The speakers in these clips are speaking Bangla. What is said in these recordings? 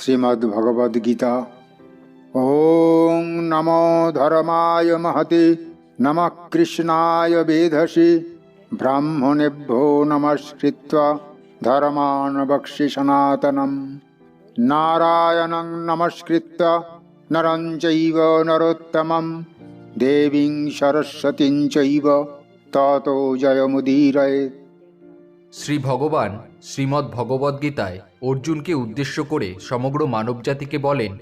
শ্রীমদ্ভগবদ্গীতা। ওং নমো ধর্মায় মহতে, নমঃ কৃষ্ণায় বেধসি। ব্রাহ্মণেভ্যো নমস্কৃত্য ধর্মান বক্ষি সনাতনম। নারায়ণং নমস্কৃত্য নরং চৈব নরোত্তমম। দেবীং সরস্বতীং চৈব, ততো জয়মুদীরয়েৎ শ্রী ভগবান শ্রীমদ্ ভগবদ্গীতায় অর্জুনকে উদ্দেশ্য করে সমগ্র মানবজাতিকে বলেন,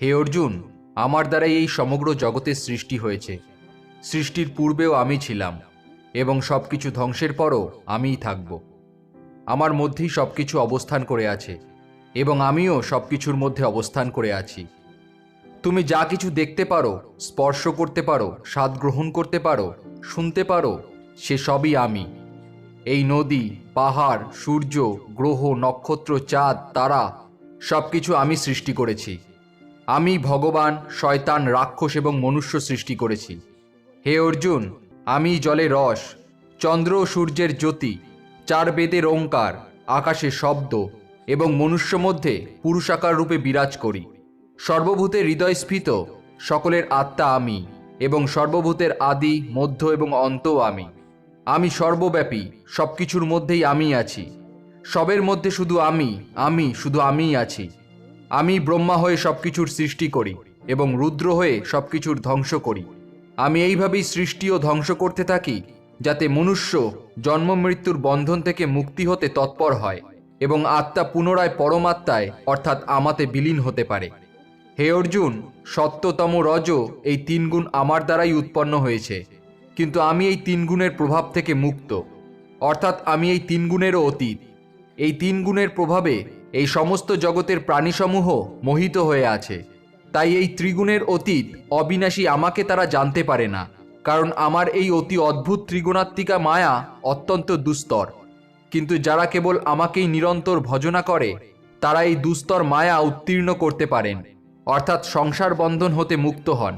হে অর্জুন, আমার দ্বারাই এই সমগ্র জগতের সৃষ্টি হয়েছে। সৃষ্টির পূর্বেও আমি ছিলাম, এবং সব কিছু ধ্বংসের পরও আমিই থাকব। আমার মধ্যেই সব কিছু অবস্থান করে আছে, এবং আমিও সব কিছুর মধ্যে অবস্থান করে আছি। তুমি যা কিছু দেখতে পারো, স্পর্শ করতে পারো, স্বাদ গ্রহণ করতে পারো, শুনতে পারো, সে সবই আমি। এই নদী, পাহাড়, সূর্য, গ্রহ, নক্ষত্র, চাঁদ, তারা সব কিছু আমি সৃষ্টি করেছি। আমি ভগবান, শয়তান, রাক্ষস এবং মনুষ্য সৃষ্টি করেছি। হে অর্জুন, আমি জলে রস, চন্দ্র সূর্যের জ্যোতি, চার বেদের ওঙ্কার, আকাশে শব্দ এবং মনুষ্য মধ্যে পুরুষাকার রূপে বিরাজ করি। সর্বভূতের হৃদয়স্ফীত সকলের আত্মা আমি এবং সর্বভূতের আদি, মধ্য এবং অন্তও আমি। আমি সর্বব্যাপী সব কিছুর মধ্যেই আমি আছি। সবের মধ্যে শুধু আমি আমি শুধু আমিই আছি। আমি ব্রহ্মা হয়ে সব কিছুর সৃষ্টি করি এবং রুদ্র হয়ে সব কিছুর ধ্বংস করি। আমি এইভাবেই সৃষ্টি ও ধ্বংস করতে থাকি, যাতে মনুষ্য জন্ম মৃত্যুর বন্ধন থেকে মুক্তি হতে তৎপর হয় এবং আত্মা পুনরায় পরমাত্মায়, অর্থাৎ আমাতে বিলীন হতে পারে। হে অর্জুন, সত্যতম রজ এই তিন গুণ আমার দ্বারাই উৎপন্ন হয়েছে। কিন্তু আমি এই তিন গুণের প্রভাব থেকে মুক্ত। অর্থাৎ আমি এই তিন গুণেরও অতীত। এই তিন গুণের প্রভাবে এই সমস্ত জগতের প্রাণীসমূহ মোহিত হয়ে আছে। তাই এই ত্রিগুণের অতীত অবিনাশী আমাকে তারা জানতে পারে না, কারণ আমার এই অতি অদ্ভুত ত্রিগুণাত্মিকা মায়া অত্যন্ত দুস্তর। কিন্তু যারা কেবল আমাকেই নিরন্তর ভজনা করে, তারা এই দুস্তর মায়া উত্তীর্ণ করতে পারেন, অর্থাৎ সংসার বন্ধন হতে মুক্ত হন।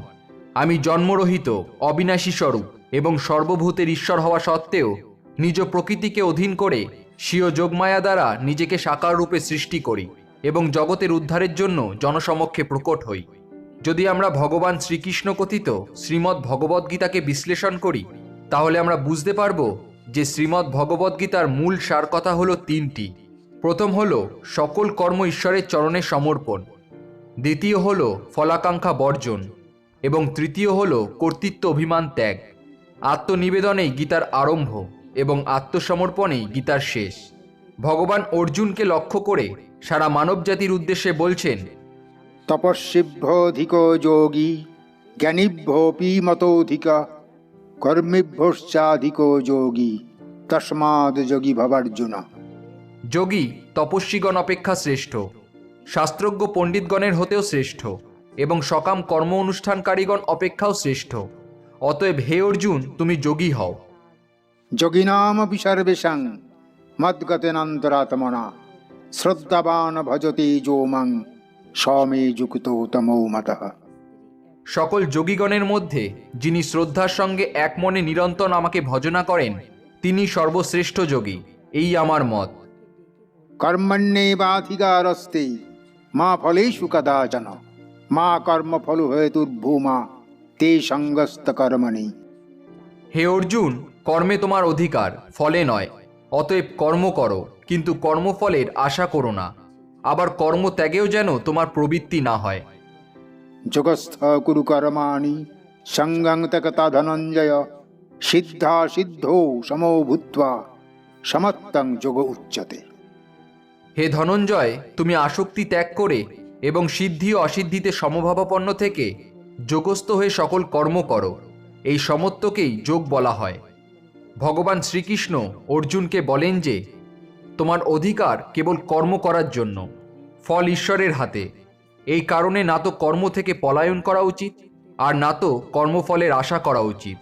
আমি জন্মরহিত, অবিনাশী স্বরূপ। এবং সর্বভূতের ঈশ্বর হওয়া সত্ত্বেও নিজ প্রকৃতিকে অধীন করে স্বীয় যোগমায়া দ্বারা নিজেকে সাকার রূপে সৃষ্টি করি এবং জগতের উদ্ধারের জন্য জনসমক্ষে প্রকট হই। যদি আমরা ভগবান শ্রীকৃষ্ণ কথিত শ্রীমদ্ ভগবদ্গীতাকে বিশ্লেষণ করি, তাহলে আমরা বুঝতে পারব যে শ্রীমদ্ ভগবদ্গীতার মূল সার কথা হলো তিনটি। প্রথম হলো, সকল কর্ম ঈশ্বরের চরণে সমর্পণ। দ্বিতীয় হলো, ফলাকাঙ্ক্ষা বর্জন। এবং তৃতীয় হলো, কর্তৃত্ব অভিমান ত্যাগ। আত্মনিবেদনেই গীতার আরম্ভ এবং আত্মসমর্পণেই গীতার শেষ। ভগবান অর্জুনকে লক্ষ্য করে সারা মানবজাতির উদ্দেশ্যে বলছেন তপস্বিভ্যোধিক যোগী জ্ঞানীভ্যোপি মতোধিক কর্মীভ্যশ্চাধিক যোগী তস্মাদ যোগী ভবার্জুন। যোগী তপস্বীগণ অপেক্ষা শ্রেষ্ঠ শাস্ত্রজ্ঞ পণ্ডিতগণের হতেও শ্রেষ্ঠ এবং সকাম কর্ম অনুষ্ঠানকারীগণ অপেক্ষাও শ্রেষ্ঠ। অতএব হে অর্জুন তুমি যোগী হও। যোগী যোগিনামপি সর্বেষাং মদ্গতেনান্তরাত্মনা শ্রদ্ধাবান ভজতে যো মাং সমে যুক্ত তমো মতঃ সকল যোগীগণের মধ্যে যিনি শ্রদ্ধার সঙ্গে এক মনে নিরন্তর আমাকে ভজনা করেন তিনি সর্বশ্রেষ্ঠ যোগী এই আমার মত। কর্মণ্যেবাধিকারস্তে মা ফলেই ফলেষু কদাচন মা কর্মফল হেতুর্ভূমা। তে সঙ্গস্ত কর্মণি। হে অর্জুন কর্মে তোমার অধিকার ফলে নয়। অতএব কর্ম করো কিন্তু কর্মফলের আশা করো না। আবার কর্মত্যাগেও যেন তোমার প্রবৃত্তি না হয়। যোগস্থ কুরু কর্মাণি সঙ্গং তকতা ধনঞ্জয় সিদ্ধা সিদ্ধৌ সমো ভূত্বা সমত্তং যোগ উচ্চতে। হে ধনঞ্জয় তুমি আসক্তি ত্যাগ করে এবং সিদ্ধি অসিদ্ধিতে সমভাবাপন্ন থেকে যোগস্থ হয়ে সকল কর্ম করো। এই সমত্বকেই যোগ বলা হয়। ভগবান শ্রীকৃষ্ণ অর্জুনকে বলেন যে, তোমার অধিকার কেবল কর্ম করার জন্য, ফল ঈশ্বরের হাতে। এই কারণে না তো কর্ম থেকে পলায়ন করা উচিত, আর না তো কর্মফলের আশা করা উচিত।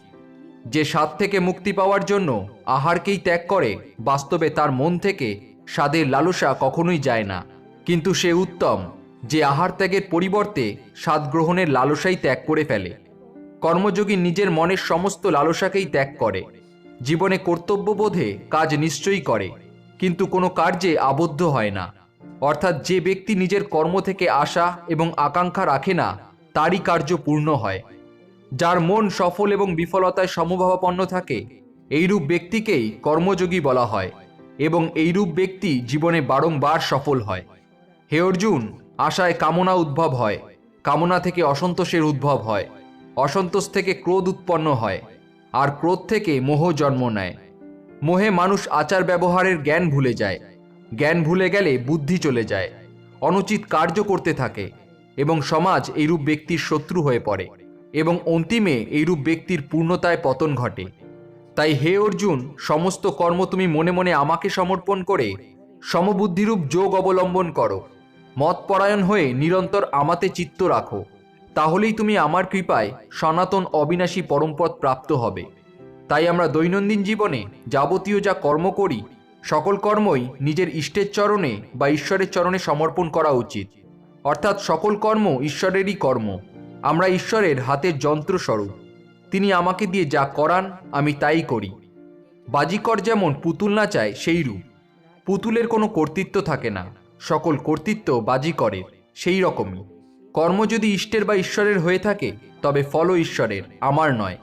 যে স্বাদ থেকে মুক্তি পাওয়ার জন্য আহারকেই ত্যাগ করে, বাস্তবে তার মন থেকে স্বাদের লালসা কখনোই যায় না। কিন্তু সে উত্তম। যে আহার ত্যাগের পরিবর্তে স্বাদ গ্রহণের লালসাই ত্যাগ করে ফেলে। কর্মযোগী নিজের মনের সমস্ত লালসাকেই ত্যাগ করে। জীবনে কর্তব্যবোধে কাজ নিশ্চয়ই করে, কিন্তু কোনো কার্যে আবদ্ধ হয় না। অর্থাৎ যে ব্যক্তি নিজের কর্ম থেকে আশা এবং আকাঙ্ক্ষা রাখে না, তারই কার্য পূর্ণ হয়। যার মন সফল এবং বিফলতায় সমভাবাপন্ন থাকে, এইরূপ ব্যক্তিকেই কর্মযোগী বলা হয় এবং এইরূপ ব্যক্তি জীবনে বারংবার সফল হয়। হে অর্জুন আশায় কামনা উদ্ভব হয়। কামনা থেকে অসন্তোষের উদ্ভব হয়। অসন্তোষ থেকে ক্রোধ উৎপন্ন হয়। আর ক্রোধ থেকে মোহ জন্ম নেয়। মোহে মানুষ আচার ব্যবহারের জ্ঞান ভুলে যায়। জ্ঞান ভুলে গেলে বুদ্ধি চলে যায়। অনুচিত কার্য করতে থাকে এবং সমাজ এইরূপ ব্যক্তির শত্রু হয়ে পড়ে এবং অন্তিমে এইরূপ ব্যক্তির পূর্ণতায় পতন ঘটে। তাই হে অর্জুন, সমস্ত কর্ম তুমি মনে মনে আমাকে সমর্পণ করে, সমবুদ্ধিরূপ যোগ অবলম্বন করো। মতপরায়ণ হয়ে নিরন্তর আমাতে চিত্ত রাখো। তাহলেই তুমি আমার কৃপায় সনাতন অবিনাশী পরমপদ প্রাপ্ত হবে। তাই আমরা দৈনন্দিন জীবনে যাবতীয় যা কর্ম করি, সকল কর্মই নিজের ইষ্টের চরণে বা ঈশ্বরের চরণে সমর্পণ করা উচিত। অর্থাৎ সকল কর্ম ঈশ্বরেরই কর্ম। আমরা ঈশ্বরের হাতের যন্ত্রস্বরূপ। তিনি আমাকে দিয়ে যা করান, আমি তাই করি। বাজিকর যেমন পুতুল না চায় সেই রূপ। পুতুলের কোনো কর্তৃত্ব থাকে না। সকল কর্তৃত্ব বাজি করে, সেই রকমই। কর্ম যদি ইষ্টের বা ঈশ্বরের হয়ে থাকে, তবে ফলও ঈশ্বরের, আমার নয়।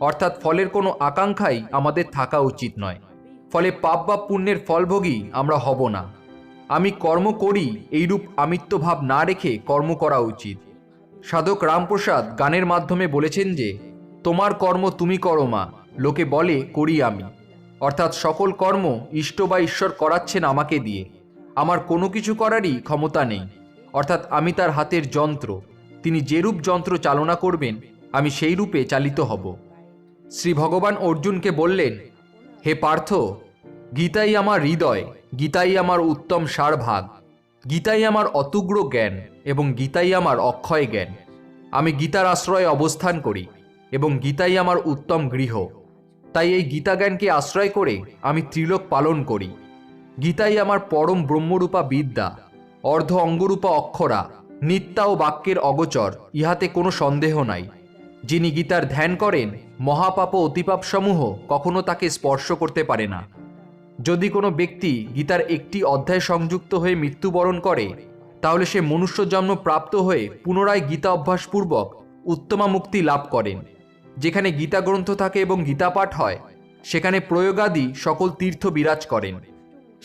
অর্থাৎ ফলের কোনো আকাঙ্ক্ষাই আমাদের থাকা উচিত নয়। ফলে পাপ বা পুণ্যের ফলভোগী আমরা হব না। আমি কর্ম করি, এইরূপ আমিত্বভাব না রেখে কর্ম করা উচিত। সাধক রামপ্রসাদ গানের মাধ্যমে বলেছেন যে, তোমার কর্ম তুমি করো মা, লোকে বলে করি আমি। অর্থাৎ সকল কর্ম ইষ্ট বা ঈশ্বর করাচ্ছেন আমাকে দিয়ে। আমার কোনো কিছু করারই ক্ষমতা নেই। অর্থাৎ আমি তার হাতের যন্ত্র। তিনি যেরূপ যন্ত্র চালনা করবেন, আমি সেই রূপে চালিত হব। শ্রী ভগবান অর্জুনকে বললেন, হে পার্থ, গীতাই আমার হৃদয়, গীতাই আমার উত্তম সারভাগ, গীতাই আমার অতুগ্র জ্ঞান এবং গীতাই আমার অক্ষয় জ্ঞান। আমি গীতার আশ্রয়ে অবস্থান করি এবং গীতাই আমার উত্তম গৃহ। তাই এই গীতা জ্ঞানকে আশ্রয় করে আমি ত্রিলোক পালন করি। গীতাই আমার পরম ব্রহ্মরূপা বিদ্যা, অর্ধ অঙ্গরূপা অক্ষরা, নিত্যা ও বাক্যের অগোচর, ইহাতে কোনো সন্দেহ নাই। যিনি গীতার ধ্যান করেন, মহাপাপ অতিপাপসমূহ কখনো তাকে স্পর্শ করতে পারে না। যদি কোনো ব্যক্তি গীতার একটি অধ্যায় সংযুক্ত হয়ে মৃত্যুবরণ করে, তাহলে সে মনুষ্য জন্ম প্রাপ্ত হয়ে পুনরায় গীতা অভ্যাসপূর্বক উত্তমা মুক্তি লাভ করেন। যেখানে গীতা গ্রন্থ থাকে এবং গীতা পাঠ হয়, সেখানে প্রয়োগাদি সকল তীর্থ বিরাজ করেন।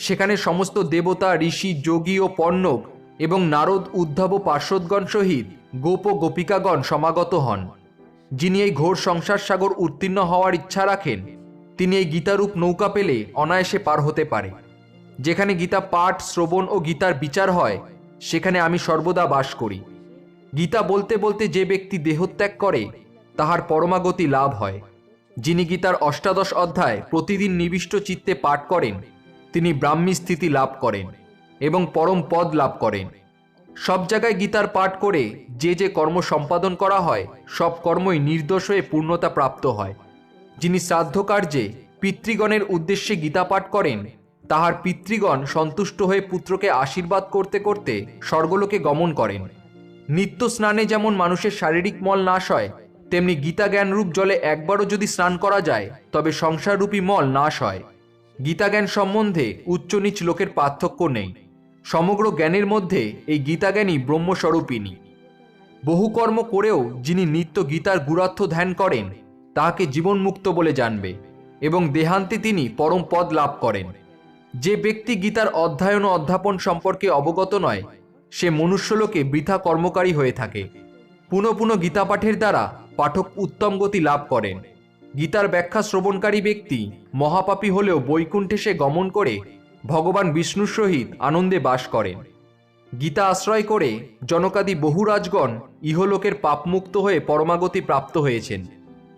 সেখানে সমস্ত দেবতা, ঋষি, যোগী ও পর্ণক এবং নারদ, উদ্ধব ও পার্শ্বদগণ সহিত গোপ ও গোপিকাগণ সমাগত হন। যিনি এই ঘোর সংসার সাগর উত্তীর্ণ হওয়ার ইচ্ছা রাখেন, তিনি এই গীতারূপ নৌকা পেলে অনায়াসে পার হতে পারে। যেখানে গীতা পাঠ, শ্রবণ ও গীতার বিচার হয়, সেখানে আমি সর্বদা বাস করি। গীতা বলতে বলতে যে ব্যক্তি দেহত্যাগ করে, তাহার পরমাগতি লাভ হয়। যিনি গীতার অষ্টাদশ অধ্যায় প্রতিদিন নিবিষ্ট চিত্তে পাঠ করেন তিনি ব্রাহ্মী স্থিতি লাভ করেন এবং পরম পদ লাভ করেন। সব জায়গায় গীতার পাঠ করে যে যে কর্ম সম্পাদন করা হয়, সব কর্মই নির্দোষ হয়ে পূর্ণতা প্রাপ্ত হয়। যিনি শ্রাদ্ধ কার্যে পিতৃগণের উদ্দেশ্যে গীতা পাঠ করেন, তাহার পিতৃগণ সন্তুষ্ট হয়ে পুত্রকে আশীর্বাদ করতে করতে স্বর্গলোকে গমন করেন। নিত্য স্নানে যেমন মানুষের শারীরিক মল নাশ হয়, তেমনি গীতা জ্ঞানরূপ জলে একবারও যদি স্নান করা যায়, তবে সংসাররূপী মল নাশ হয়। গীতা জ্ঞান সম্বন্ধে উচ্চ নিচ লোকের পার্থক্য নেই। সমগ্র জ্ঞানের মধ্যে এই গীতা জ্ঞানই ব্রহ্মস্বরূপিণী। বহু কর্ম করেও যিনি নিত্য গীতার গুরার্থ ধ্যান করেন, তাহাকে জীবনমুক্ত বলে জানবে এবং দেহান্তে তিনি পরম পদ লাভ করেন। যে ব্যক্তি গীতার অধ্যয়ন ও অধ্যাপন সম্পর্কে অবগত নয়, সে মনুষ্যলোকে বৃথা কর্মকারী হয়ে থাকে। পুনঃ পুনঃ গীতা পাঠের দ্বারা পাঠক উত্তম গতি লাভ করেন। গীতার ব্যাখ্যা শ্রবণকারী ব্যক্তি মহাপাপী হলেও বৈকুণ্ঠে সে গমন করে ভগবান বিষ্ণুর সহিত আনন্দে বাস করেন। গীতা আশ্রয় করে জনকাদি বহু রাজগণ ইহলোকের পাপমুক্ত হয়ে পরমাগতি প্রাপ্ত হয়েছেন।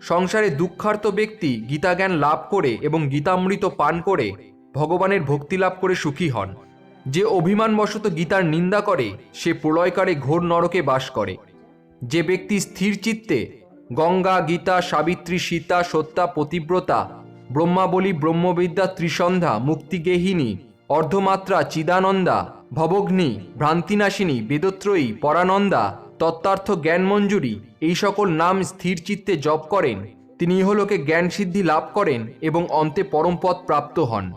সংসারে দুঃখার্ত ব্যক্তি গীতা জ্ঞান লাভ করে এবং গীতামৃত পান করে ভগবানের ভক্তি লাভ করে সুখী হন। যে অভিমানবশত গীতার নিন্দা করে, সে প্রলয়কারে ঘোর নরকে বাস করে। যে ব্যক্তি স্থির চিত্তে গঙ্গা, গীতা, সাবিত্রী, সীতা সত্যা পতিব্রতা, ব্রহ্মাবলী, ব্রহ্মবিদ্যা, ত্রিসন্ধ্যা, মুক্তিগেহিনী, অর্ধমাত্রা, চিদানন্দা, ভবগ্নি, ভ্রান্তিনাশিনী, বেদত্রয়ী, পরানন্দা, তত্ত্বার্থ জ্ঞান মঞ্জুরি এই সকল নাম স্থির চিত্তে জপ করেন। তিনি ইহলোকে জ্ঞান সিদ্ধি লাভ করেন এবং অন্তে পরমপদ প্রাপ্ত হন।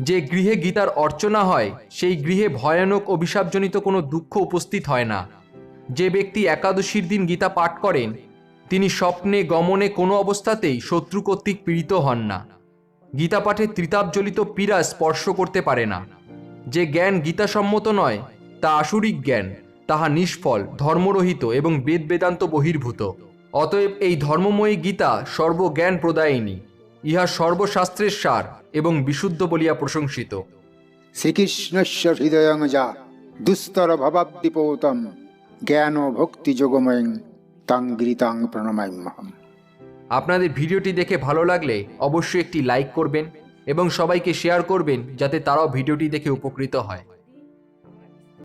যে গৃহে গীতার অর্চনা হয়, সেই গৃহে ভয়ানক অভিশাপজনিত কোনো দুঃখ উপস্থিত হয় না। যে ব্যক্তি একাদশীর দিন গীতা পাঠ করেন তিনি স্বপ্নে গমনে কোনো অবস্থাতেই শত্রু কর্তৃক পীড়িত হন না। গীতা পাঠে ত্রিতাপজলিত পীড়া স্পর্শ করতে পারে না। যে জ্ঞান গীতাসম্মত নয়, তা আসুরিক জ্ঞান, তাহা নিষ্ফল, ধর্মরহিত এবং বেদ বেদান্ত বহির্ভূত। অতএব এই ধর্মময়ী গীতা সর্বজ্ঞান প্রদায়িনী, ইহা সর্বশাস্ত্রের সার এবং বিশুদ্ধ বলিয়া প্রশংসিত। শ্রীকৃষ্ণস্য হৃদয়ং যা দুস্তর ভবাব্দিপৌতম জ্ঞান ভক্তি যোগময়ং তাং গৃতাং প্রণমাম্যহম আপনাদের ভিডিওটি দেখে ভালো লাগলে অবশ্যই একটি লাইক করবেন এবং সবাইকে শেয়ার করবেন যাতে তারাও ভিডিওটি দেখে উপকৃত হয়।